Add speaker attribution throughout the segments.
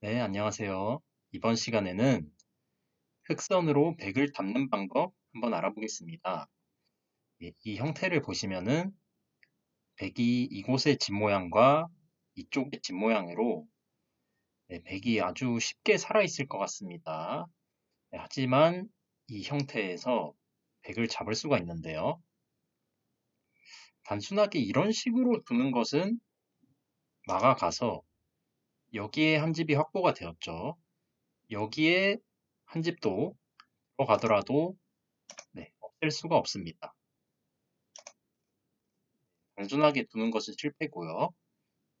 Speaker 1: 네, 안녕하세요. 이번 시간에는 흑선으로 백을 담는 방법 한번 알아보겠습니다. 예, 이 형태를 보시면은 백이 이곳의 집 모양과 이쪽의 집 모양으로 네, 백이 아주 쉽게 살아있을 것 같습니다. 네, 하지만 이 형태에서 백을 잡을 수가 있는데요. 단순하게 이런 식으로 두는 것은 막아가서 여기에 한 집이 확보가 되었죠. 여기에 한 집도 들어가더라도 네, 없앨 수가 없습니다. 단순하게 두는 것은 실패고요.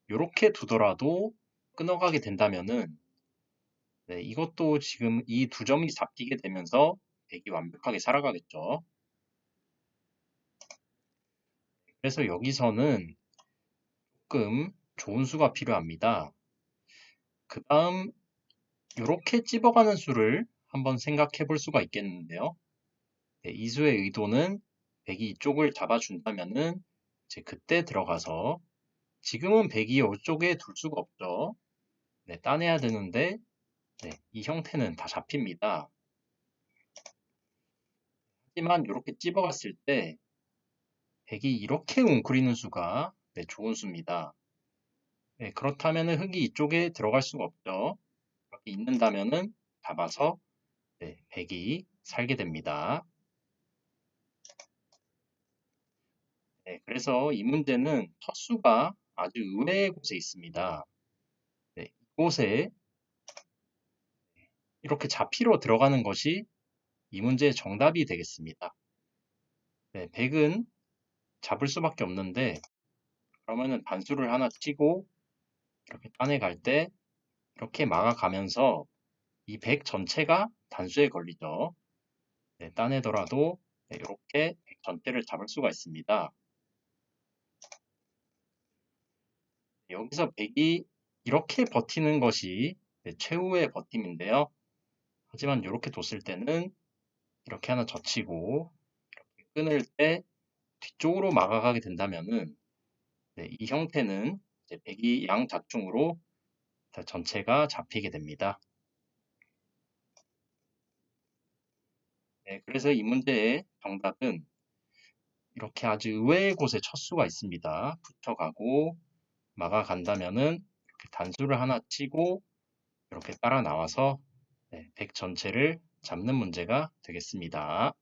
Speaker 1: 이렇게 두더라도 끊어가게 된다면은 네, 이것도 지금 이 두 점이 잡히게 되면서 백이 완벽하게 살아가겠죠. 그래서 여기서는 조금 좋은 수가 필요합니다. 그 다음 이렇게 찝어가는 수를 한번 생각해 볼 수가 있겠는데요. 네, 이 수의 의도는 백이 이쪽을 잡아준다면은 이제 그때 들어가서 지금은 백이 이쪽에 둘 수가 없죠. 네, 따내야 되는데 네, 이 형태는 다 잡힙니다. 하지만 이렇게 찝어갔을 때 백이 이렇게 웅크리는 수가 네, 좋은 수입니다. 네, 그렇다면 흙이 이쪽에 들어갈 수가 없죠. 이렇게 있는다면은 잡아서 네, 백이 살게 됩니다. 네, 그래서 이 문제는 텃수가 아주 의외의 곳에 있습니다. 네, 이곳에 이렇게 잡히로 들어가는 것이 이 문제의 정답이 되겠습니다. 네, 백은 잡을 수밖에 없는데 그러면은 반수를 하나 치고 이렇게 따내 갈 때 이렇게 막아가면서 이백 전체가 단수에 걸리죠. 네, 따내더라도 네, 이렇게 백 전체를 잡을 수가 있습니다. 여기서 백이 이렇게 버티는 것이 네, 최후의 버팀인데요. 하지만 이렇게 뒀을 때는 이렇게 하나 젖히고 이렇게 끊을 때 뒤쪽으로 막아가게 된다면은 네, 이 형태는 백이 양자충으로 전체가 잡히게 됩니다. 네, 그래서 이 문제의 정답은 이렇게 아주 의외의 곳에 첫 수가 있습니다. 붙여가고 막아간다면은 단수를 하나 치고 이렇게 따라 나와서 네, 백 전체를 잡는 문제가 되겠습니다.